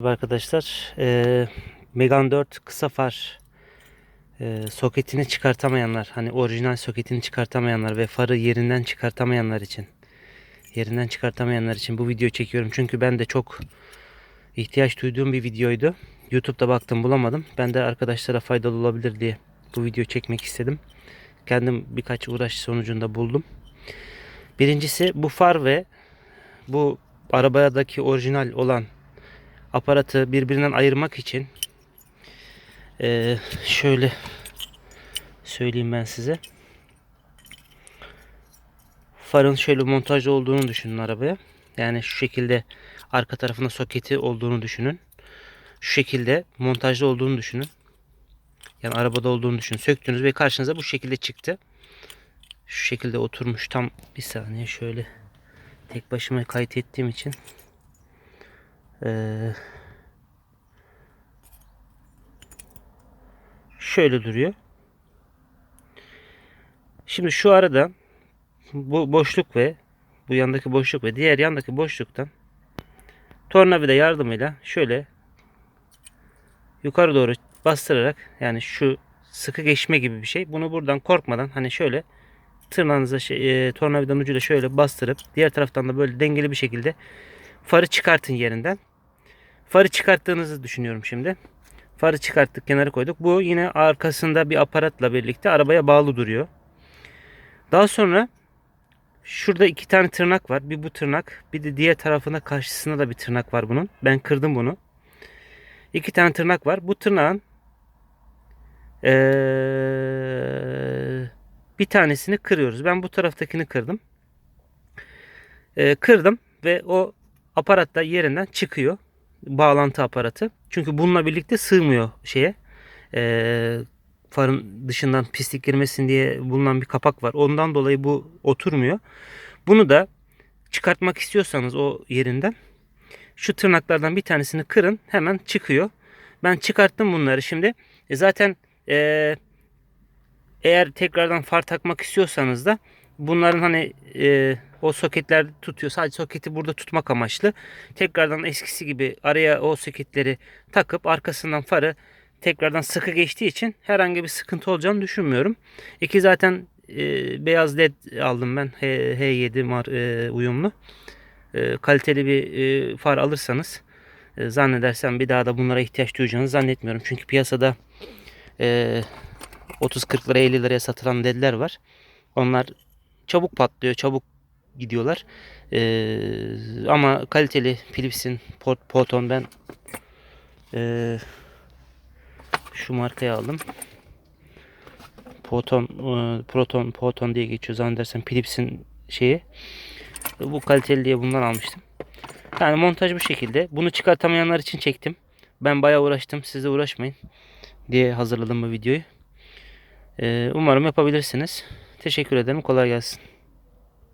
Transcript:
Merhaba Arkadaşlar. E, Megan 4 kısa far e, soketini çıkartamayanlar hani orijinal soketini çıkartamayanlar ve farı yerinden çıkartamayanlar için yerinden çıkartamayanlar için bu videoyu çekiyorum. Çünkü ben de çok ihtiyaç duyduğum bir videoydu. YouTube'da baktım bulamadım. Ben de arkadaşlara faydalı olabilir diye bu videoyu çekmek istedim. Kendim birkaç uğraş sonucunda buldum. Birincisi bu far ve bu arabadaki orijinal olan aparatı birbirinden ayırmak için eee, şöyle söyleyeyim ben size. Farın şöyle montajlı olduğunu düşünün arabaya. Yani şu şekilde arka tarafında soketi olduğunu düşünün. Şu şekilde montajlı olduğunu düşünün. Yani arabada olduğunu düşünün. Söktünüz ve karşınıza bu şekilde çıktı. Şu şekilde oturmuş tam bir saniye şöyle tek başıma kayıt ettiğim için ee, şöyle duruyor. Şimdi şu arada bu boşluk ve bu yandaki boşluk ve diğer yandaki boşluktan tornavida yardımıyla şöyle yukarı doğru bastırarak yani şu sıkı geçme gibi bir şey. Bunu buradan korkmadan hani şöyle tırnağınıza şey, e, tornavidanın ucuyla şöyle bastırıp diğer taraftan da böyle dengeli bir şekilde farı çıkartın yerinden. Farı çıkarttığınızı düşünüyorum şimdi. Farı çıkarttık kenara koyduk. Bu yine arkasında bir aparatla birlikte arabaya bağlı duruyor. Daha sonra şurada iki tane tırnak var. Bir bu tırnak bir de diğer tarafında karşısında da bir tırnak var bunun. Ben kırdım bunu. İki tane tırnak var. Bu tırnağın ee, bir tanesini kırıyoruz. Ben bu taraftakini kırdım. Ee, kırdım ve o aparat da yerinden çıkıyor bağlantı aparatı. Çünkü bununla birlikte sığmıyor şeye. Ee, farın dışından pislik girmesin diye bulunan bir kapak var. Ondan dolayı bu oturmuyor. Bunu da çıkartmak istiyorsanız o yerinden şu tırnaklardan bir tanesini kırın hemen çıkıyor. Ben çıkarttım bunları şimdi. E zaten e, eğer tekrardan far takmak istiyorsanız da bunların hani e, o soketler tutuyor. Sadece soketi burada tutmak amaçlı. Tekrardan eskisi gibi araya o soketleri takıp arkasından farı tekrardan sıkı geçtiği için herhangi bir sıkıntı olacağını düşünmüyorum. İki zaten e, beyaz led aldım ben. H, H7 mar, e, uyumlu. E, kaliteli bir e, far alırsanız e, zannedersem bir daha da bunlara ihtiyaç duyacağınızı zannetmiyorum. Çünkü piyasada e, 30-40 liraya 50 liraya satılan ledler var. Onlar çabuk patlıyor, çabuk gidiyorlar. Ee, ama kaliteli Philips'in Port Proton ben ee, şu markayı aldım. Proton e, Proton Proton diye geçiyor zannedersem Philips'in şeyi. Bu kaliteli diye bundan almıştım. Yani montaj bu şekilde. Bunu çıkartamayanlar için çektim. Ben bayağı uğraştım. Siz de uğraşmayın diye hazırladım bu videoyu. Ee, umarım yapabilirsiniz. Teşekkür ederim. Kolay gelsin.